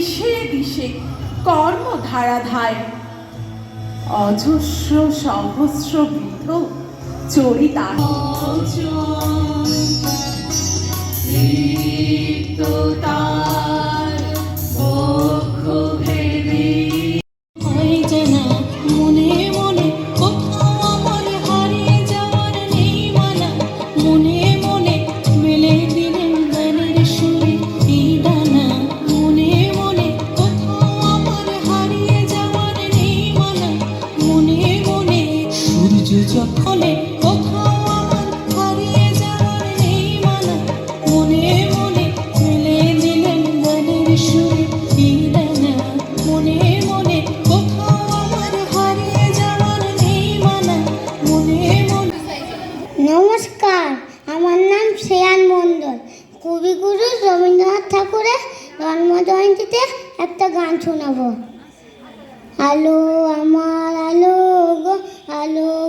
দিশে দিশে কর্মধারাধায়। অজস্র সহস্র বৃদ্ধ চরিতা। শোনাবো আলো আমার আলো গো আলো।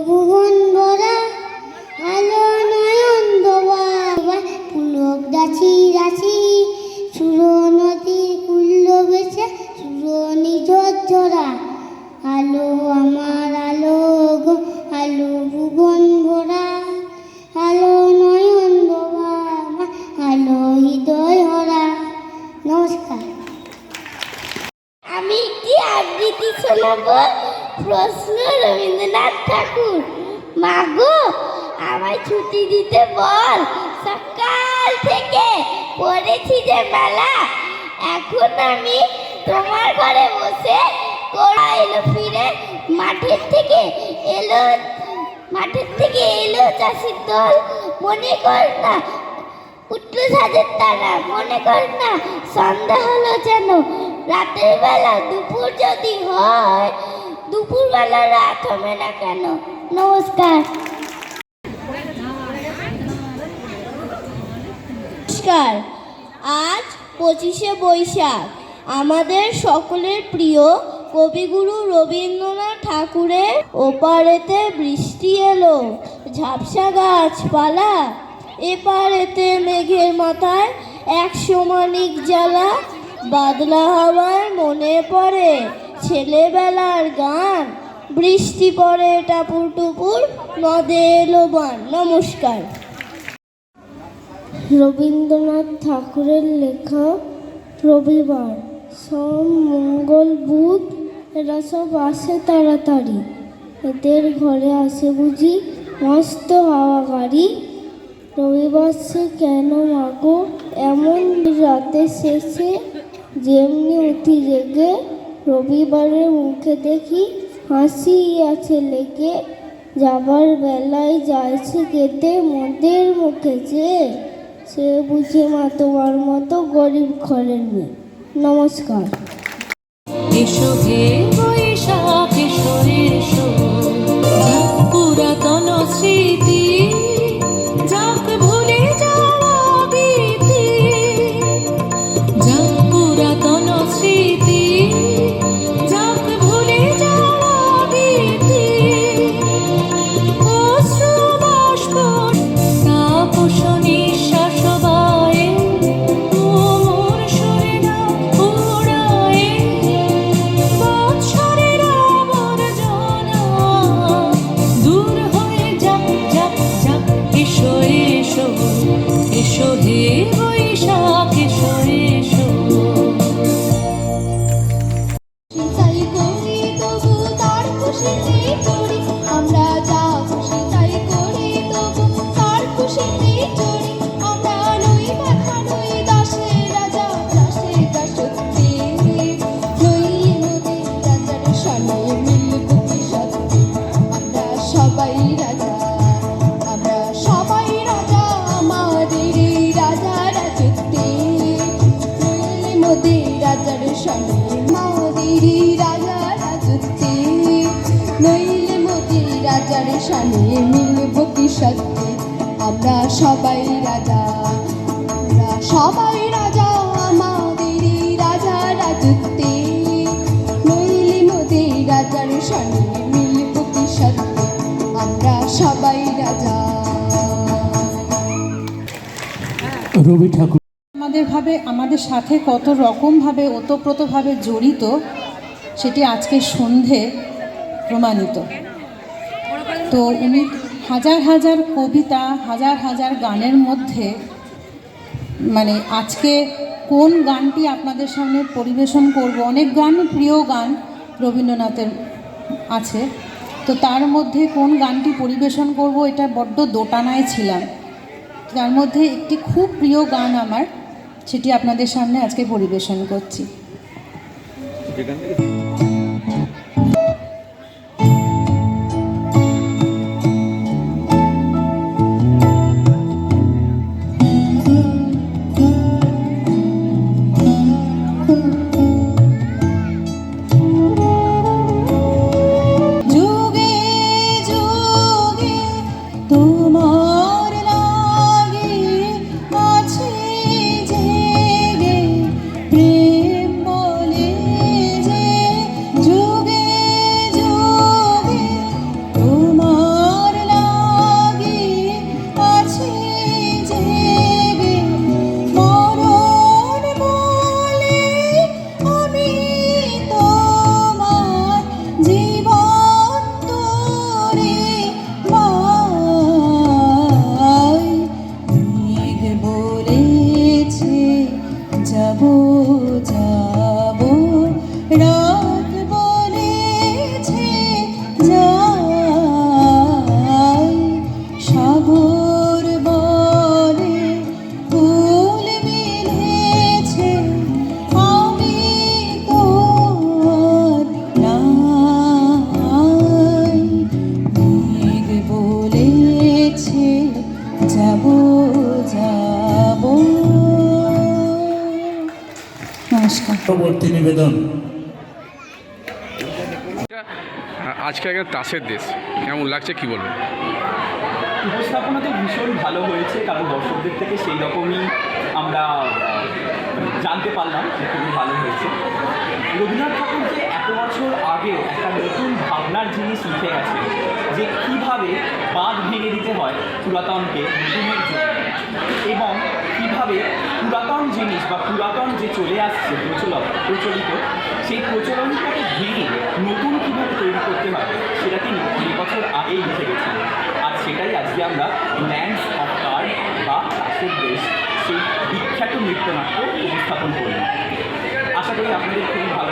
প্রশ্ন রবীন্দ্রনাথ ঠাকুর। মাগো আমায় ছুটি দিতে বল। সকাল থেকে পড়েছি যে মেলা, এখন আমি তোমার ঘরে বসে কোড়া এলো, ফিরে মাঠের থেকে এলো, মাঠের থেকে এলো চাষির দল। মনে কর না, উঠল সাজের তারা, মনে কর না সন্ধ্যা হলো যেন। রাতের বেলা দুপুর যদি হয় দুপুর বেলা রাত হবে না কেন? নমস্কার। নমস্কার। আজ পঁচিশে বৈশাখ। আমাদের সকলের প্রিয় কবিগুরু রবীন্দ্রনাথ ঠাকুরের ওপারেতে বৃষ্টি এলো, ঝাপসা গাছপালা, এপারেতে মেঘের মাথায় এক সমানিক জ্বালা বাদলা হাওয়ায় মনে পড়ে ছেলেবেলার গান। বৃষ্টি পড়ে টাপুর টুপুর নদে এলো বান। নমস্কার। রবীন্দ্রনাথ ঠাকুরের লেখা রবিবার সোম, মঙ্গল, বুধ, এরা সব আসে তাড়াতাড়ি। এদের ঘরে আসে বুঝি মস্ত হাওয়া গাড়ি। রবিবার সে কেন মাগো? এমন রাতে শেষে যেমনি উঠি জেগে রবিবারের মুখে দেখি হাসি আছে লেগে। যাবার বেলায় যাইছে কেটে মদের মুখে যে। সে বুঝে মা তোমার মতো গরিব ঘরের মেয়ে। নমস্কার। পুরাতন স্মৃতি Thank you. শানে মিলব কি সত্যি? আমরা সবাই রাজা। আমরা সবাই রাজা আমাদেরই রাজা রাজত্বে। নইলে মোদের রাজার শানে মিলব কি সত্যি? আমরা সবাই রাজা। রবি ঠাকুর। আমাদের ভাবে আমাদের সাথে কত রকমভাবে ওতপ্রোতভাবে জড়িত সেটি আজকে সন্ধে প্রমাণিত। তো উনি হাজার হাজার কবিতা, হাজার হাজার গানের মধ্যে মানে আজকে কোন গানটি আপনাদের সামনে পরিবেশন করব? অনেক গান, প্রিয় গান রবীন্দ্রনাথের আছে। তো তার মধ্যে কোন গানটি পরিবেশন করব? এটা বড্ড দোটানায় ছিলাম। তার মধ্যে একটি খুব প্রিয় গান আমার, সেটি আপনাদের সামনে আজকে পরিবেশন করছি। নমস্কার। পরবর্তী নিবেদন। আজকে একটা তাসের দেশ। কেমন লাগছে কি বলবেন? উপস্থাপনা তো ভীষণ ভালো হয়েছে কারণ দর্শকদের থেকে সেই রকমই আমরা জানতে পারলাম যে খুবই ভালো হয়েছে। রবীন্দ্রনাথ ঠাকুর যে এত বছর আগেও একটা নতুন ভাবনার জিনিস লিখে গেছে যে কীভাবে বাঁধ ভেঙে দিতে হয় পুরাতনকে নতুনের জন্য এবং কীভাবে পুরাতন জিনিস বা পুরাতন যে চলে আসছে, প্রচলন, প্রচলিত, সেই প্রচলনটাকে ঘিরে নতুন কীভাবে তৈরি করতে হবে, সেটা তিনি অনেক বছর আগেই লিখে গেছেন। আর সেটাই আজকে আমরা ল্যান্ডস অফ কার বা কাশের দেশ সেই বিখ্যাত নৃত্যনাট্য উপস্থাপন করি আশা করি আপনাদের খুবই ভালো